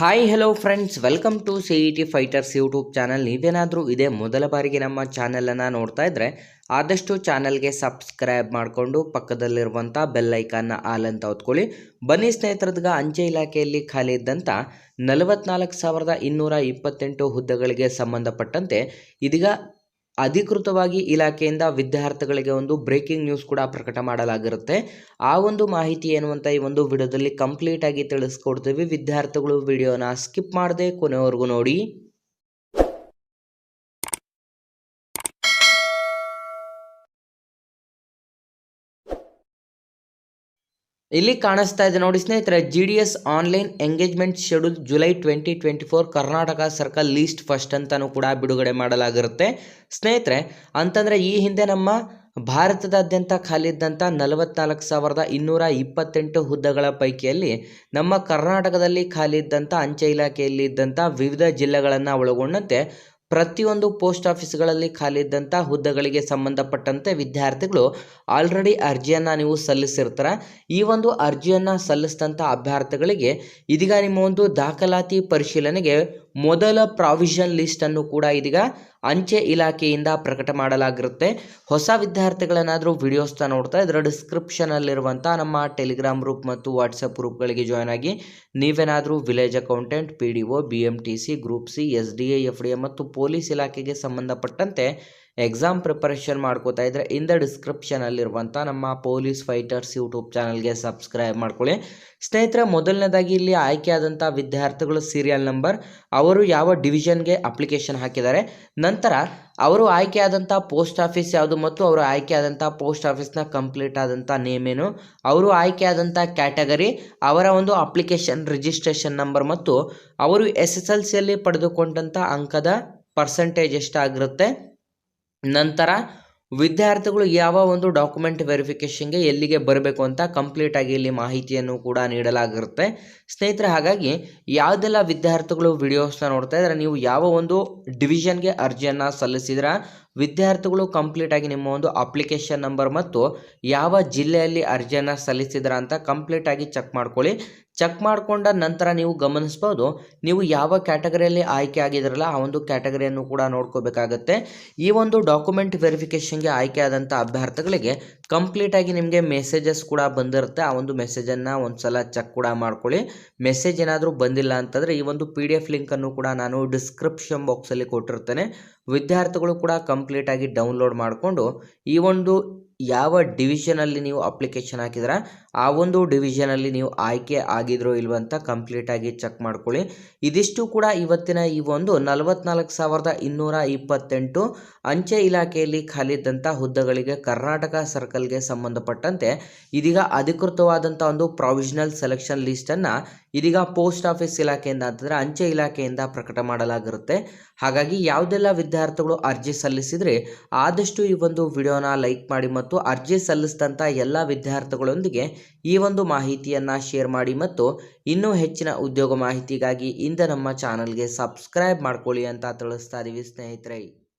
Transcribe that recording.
Hi hello friends welcome to C E T fighters YouTube channel ನೀವೇನಾದರೂ ಇದೇ ಮೊದಲ ಬಾರಿಗೆ ನಮ್ಮ ಚಾನಲನ್ನು ನೋಡ್ತಾ ಇದ್ದರೆ ಆದಷ್ಟು ಚಾನಲ್ಗೆ ಸಬ್ಸ್ಕ್ರೈಬ್ ಮಾಡಿಕೊಂಡು ಪಕ್ಕದಲ್ಲಿರುವಂಥ ಬೆಲ್ ಐಕಾನ್ನ ಆಲ್ ಅಂತ ಹೊತ್ಕೊಳ್ಳಿ. ಬನ್ನಿ ಸ್ನೇಹಿತರದ್ಗ, ಅಂಚೆ ಇಲಾಖೆಯಲ್ಲಿ ಖಾಲಿ ಇದ್ದಂಥ ನಲವತ್ನಾಲ್ಕು ಸಾವಿರದ ಇನ್ನೂರ ಇಪ್ಪತ್ತೆಂಟು ಹುದ್ದೆಗಳಿಗೆ ಸಂಬಂಧಪಟ್ಟಂತೆ ಇದೀಗ ಅಧಿಕೃತವಾಗಿ ಇಲಾಖೆಯಿಂದ ವಿದ್ಯಾರ್ಥಿಗಳಿಗೆ ಒಂದು ಬ್ರೇಕಿಂಗ್ ನ್ಯೂಸ್ ಕೂಡ ಪ್ರಕಟ ಮಾಡಲಾಗಿರುತ್ತೆ. ಆ ಒಂದು ಮಾಹಿತಿ ಏನು ಅಂತ ಈ ಒಂದು ವಿಡಿಯೋದಲ್ಲಿ ಕಂಪ್ಲೀಟ್ ಆಗಿ ತಿಳಿಸ್ಕೊಡ್ತೀವಿ. ವಿದ್ಯಾರ್ಥಿಗಳು ವಿಡಿಯೋನ ಸ್ಕಿಪ್ ಮಾಡದೆ ಕೊನೆವರೆಗೂ ನೋಡಿ. ಇಲ್ಲಿ ಕಾಣಿಸ್ತಾ ಇದೆ ನೋಡಿ ಸ್ನೇಹಿತರೆ G D S online engagement schedule July twenty twenty four Karnataka circle list first ಅಂತಾನೂ ಕೂಡ ಬಿಡುಗಡೆ ಮಾಡಲಾಗಿರುತ್ತೆ. ಸ್ನೇಹಿತರೆ, ಅಂತಂದರೆ ಈ ಹಿಂದೆ ನಮ್ಮ ಭಾರತದಾದ್ಯಂತ ಖಾಲಿದ್ದಂಥ ನಲವತ್ನಾಲ್ಕು ಸಾವಿರದ ಇನ್ನೂರ ಇಪ್ಪತ್ತೆಂಟು ಹುದ್ದೆಗಳ ಪೈಕಿಯಲ್ಲಿ ನಮ್ಮ ಕರ್ನಾಟಕದಲ್ಲಿ ಖಾಲಿ ಇದ್ದಂಥ ಅಂಚೆ ಇಲಾಖೆಯಲ್ಲಿ ಇದ್ದಂಥ ವಿವಿಧ ಜಿಲ್ಲೆಗಳನ್ನು ಒಳಗೊಂಡಂತೆ ಪ್ರತಿಯೊಂದು ಪೋಸ್ಟ್ ಆಫೀಸ್ಗಳಲ್ಲಿ ಖಾಲಿ ಇದ್ದಂಥ ಹುದ್ದೆಗಳಿಗೆ ಸಂಬಂಧಪಟ್ಟಂತೆ ವಿದ್ಯಾರ್ಥಿಗಳು ಆಲ್ರೆಡಿ ಅರ್ಜಿಯನ್ನು ನೀವು ಸಲ್ಲಿಸಿರ್ತಾರೆ. ಈ ಒಂದು ಅರ್ಜಿಯನ್ನು ಸಲ್ಲಿಸಿದಂಥ ಅಭ್ಯರ್ಥಿಗಳಿಗೆ ಇದೀಗ ನಿಮ್ಮ ಒಂದು ದಾಖಲಾತಿ ಪರಿಶೀಲನೆಗೆ ಮೊದಲ ಪ್ರಾವಿಷನ್ ಲಿಸ್ಟನ್ನು ಕೂಡ ಇದೀಗ ಅಂಚೆ ಇಲಾಖೆಯಿಂದ ಪ್ರಕಟ ಮಾಡಲಾಗಿರುತ್ತೆ. ಹೊಸ ವಿದ್ಯಾರ್ಥಿಗಳೇನಾದರೂ ವಿಡಿಯೋಸ್ನ ನೋಡ್ತಾ ಇದರ ಡಿಸ್ಕ್ರಿಪ್ಷನಲ್ಲಿರುವಂಥ ನಮ್ಮ ಟೆಲಿಗ್ರಾಮ್ ಗ್ರೂಪ್ ಮತ್ತು ವಾಟ್ಸಪ್ ಗ್ರೂಪ್ಗಳಿಗೆ ಜಾಯ್ನ್ ಆಗಿ ನೀವೇನಾದರೂ village accountant P D O B M T C group C S D A F D A ಮತ್ತು ಪೊಲೀಸ್ ಇಲಾಖೆಗೆ ಸಂಬಂಧಪಟ್ಟಂತೆ ಎಕ್ಸಾಮ್ ಪ್ರಿಪರೇಷನ್ ಮಾಡ್ಕೋತಾ ಇದ್ದರೆ ಇನ್ ದ ಡಿಸ್ಕ್ರಿಪ್ಷನಲ್ಲಿರುವಂಥ ನಮ್ಮ ಪೊಲೀಸ್ ಫೈಟರ್ಸ್ ಯೂಟ್ಯೂಬ್ ಚಾನಲ್ಗೆ ಸಬ್ಸ್ಕ್ರೈಬ್ ಮಾಡ್ಕೊಳ್ಳಿ. ಸ್ನೇಹಿತರೆ, ಮೊದಲನೇದಾಗಿ ಇಲ್ಲಿ ಆಯ್ಕೆಯಾದಂಥ ವಿದ್ಯಾರ್ಥಿಗಳು ಸೀರಿಯಲ್ ನಂಬರ್ ಅವರು ಯಾವ ಡಿವಿಷನ್ಗೆ ಅಪ್ಲಿಕೇಶನ್ ಹಾಕಿದ್ದಾರೆ, ನಂತರ ಅವರು ಆಯ್ಕೆಯಾದಂಥ ಪೋಸ್ಟ್ ಆಫೀಸ್ ಯಾವುದು ಮತ್ತು ಅವರು ಆಯ್ಕೆಯಾದಂಥ ಪೋಸ್ಟ್ ಆಫೀಸ್ನ ಕಂಪ್ಲೀಟ್ ಆದಂಥ ನೇಮ್ ಏನು ಅವರು ಆಯ್ಕೆಯಾದಂಥ ಕ್ಯಾಟಗರಿ ಅವರ ಒಂದು ಅಪ್ಲಿಕೇಶನ್ ರಿಜಿಸ್ಟ್ರೇಷನ್ ನಂಬರ್ ಮತ್ತು ಅವರು ಎಸ್ ಎಸ್ ಎಲ್ ಸಿಯಲ್ಲಿ ಪಡೆದುಕೊಂಡಂಥ ಅಂಕದ ಪರ್ಸೆಂಟೇಜ್ ಎಷ್ಟಾಗಿರುತ್ತೆ ನಂತರ ವಿದ್ಯಾರ್ಥಿಗಳು ಯಾವ ಒಂದು ಡಾಕ್ಯುಮೆಂಟ್ ವೆರಿಫಿಕೇಷನ್ಗೆ ಎಲ್ಲಿಗೆ ಬರಬೇಕು ಅಂತ ಕಂಪ್ಲೀಟ್ ಆಗಿ ಇಲ್ಲಿ ಮಾಹಿತಿಯನ್ನು ಕೂಡ ನೀಡಲಾಗಿರುತ್ತೆ. ಸ್ನೇಹಿತರೆ, ಹಾಗಾಗಿ ಯಾವುದೆಲ್ಲ ವಿದ್ಯಾರ್ಥಿಗಳು ವಿಡಿಯೋಸ್ನ ನೋಡ್ತಾ ಇದ್ದಾರೆ ನೀವು ಯಾವ ಒಂದು ಡಿವಿಷನ್ಗೆ ಅರ್ಜಿಯನ್ನು ಸಲ್ಲಿಸಿದ್ರ ವಿದ್ಯಾರ್ಥಿಗಳು ಕಂಪ್ಲೀಟ್ ಆಗಿ ನಿಮ್ಮ ಒಂದು ಅಪ್ಲಿಕೇಶನ್ ನಂಬರ್ ಮತ್ತು ಯಾವ ಜಿಲ್ಲೆಯಲ್ಲಿ ಅರ್ಜಿಯನ್ನು ಸಲ್ಲಿಸಿದ್ರ ಅಂತ ಕಂಪ್ಲೀಟ್ ಆಗಿ ಚೆಕ್ ಮಾಡ್ಕೊಳ್ಳಿ. ಚೆಕ್ ಮಾಡಿಕೊಂಡ ನಂತರ ನೀವು ಗಮನಿಸ್ಬೋದು, ನೀವು ಯಾವ ಕ್ಯಾಟಗರಿಯಲ್ಲಿ ಆಯ್ಕೆ ಆಗಿದ್ರಲ್ಲ ಆ ಒಂದು ಕ್ಯಾಟಗರಿಯನ್ನು ಕೂಡ ನೋಡ್ಕೋಬೇಕಾಗತ್ತೆ. ಈ ಒಂದು ಡಾಕ್ಯುಮೆಂಟ್ ವೆರಿಫಿಕೇಷನ್ಗೆ ಆಯ್ಕೆ ಆದಂಥ ಅಭ್ಯರ್ಥಿಗಳಿಗೆ ಕಂಪ್ಲೀಟಾಗಿ ನಿಮಗೆ ಮೆಸೇಜಸ್ ಕೂಡ ಬಂದಿರುತ್ತೆ. ಆ ಒಂದು ಮೆಸೇಜನ್ನು ಒಂದು ಸಲ ಚೆಕ್ ಕೂಡ ಮಾಡ್ಕೊಳ್ಳಿ. ಮೆಸೇಜ್ ಏನಾದರೂ ಬಂದಿಲ್ಲ ಅಂತಂದರೆ ಈ ಒಂದು ಪಿ ಡಿ ಎಫ್ ಲಿಂಕನ್ನು ಕೂಡ ನಾನು ಡಿಸ್ಕ್ರಿಪ್ಷನ್ ಬಾಕ್ಸಲ್ಲಿ ಕೊಟ್ಟಿರ್ತೇನೆ. ವಿದ್ಯಾರ್ಥಿಗಳು ಕೂಡ ಕಂಪ್ಲೀಟಾಗಿ ಡೌನ್ಲೋಡ್ ಮಾಡಿಕೊಂಡು ಈ ಒಂದು ಯಾವ ಡಿವಿಷನಲ್ಲಿ ನೀವು ಅಪ್ಲಿಕೇಶನ್ ಹಾಕಿದ್ರೆ, ಆ ಒಂದು ಡಿವಿಷನಲ್ಲಿ ನೀವು ಆಯ್ಕೆ ಆಗಿದ್ರೋ ಇಲ್ವ ಅಂತ ಕಂಪ್ಲೀಟಾಗಿ ಚೆಕ್ ಮಾಡ್ಕೊಳ್ಳಿ. ಇದಿಷ್ಟು ಕೂಡ ಇವತ್ತಿನ ಈ ಒಂದು ನಲವತ್ನಾಲ್ಕು ಸಾವಿರದ ಇನ್ನೂರ ಇಪ್ಪತ್ತೆಂಟು ಅಂಚೆ ಇಲಾಖೆಯಲ್ಲಿ ಖಾಲಿದ್ದಂಥ ಹುದ್ದೆಗಳಿಗೆ ಕರ್ನಾಟಕ ಸರ್ಕಲ್ಗೆ ಸಂಬಂಧಪಟ್ಟಂತೆ ಇದೀಗ ಅಧಿಕೃತವಾದಂಥ ಒಂದು ಪ್ರಾವಿಷನಲ್ ಸೆಲೆಕ್ಷನ್ ಲಿಸ್ಟನ್ನು ಇದೀಗ ಪೋಸ್ಟ್ ಆಫೀಸ್ ಇಲಾಖೆಯಿಂದ ಅಂತಂದರೆ ಅಂಚೆ ಇಲಾಖೆಯಿಂದ ಪ್ರಕಟ ಮಾಡಲಾಗಿರುತ್ತೆ. ಹಾಗಾಗಿ ಯಾವುದೆಲ್ಲ ವಿದ್ಯಾರ್ಥಿಗಳು ಅರ್ಜಿ ಸಲ್ಲಿಸಿದರೆ ಆದಷ್ಟು ಈ ಒಂದು ವಿಡಿಯೋನ ಲೈಕ್ ಮಾಡಿ ಮತ್ತು ಅರ್ಜಿ ಸಲ್ಲಿಸಿದಂಥ ಎಲ್ಲ ವಿದ್ಯಾರ್ಥಿಗಳೊಂದಿಗೆ ಈ ಒಂದು ಮಾಹಿತಿಯನ್ನು ಶೇರ್ ಮಾಡಿ ಮತ್ತು ಇನ್ನೂ ಹೆಚ್ಚಿನ ಉದ್ಯೋಗ ಮಾಹಿತಿಗಾಗಿ ಇಂದ ನಮ್ಮ ಚಾನಲ್ಗೆ ಸಬ್ಸ್ಕ್ರೈಬ್ ಮಾಡ್ಕೊಳ್ಳಿ ಅಂತ ತಿಳಿಸ್ತಾ ಇದ್ದೀವಿ ಸ್ನೇಹಿತರೆ.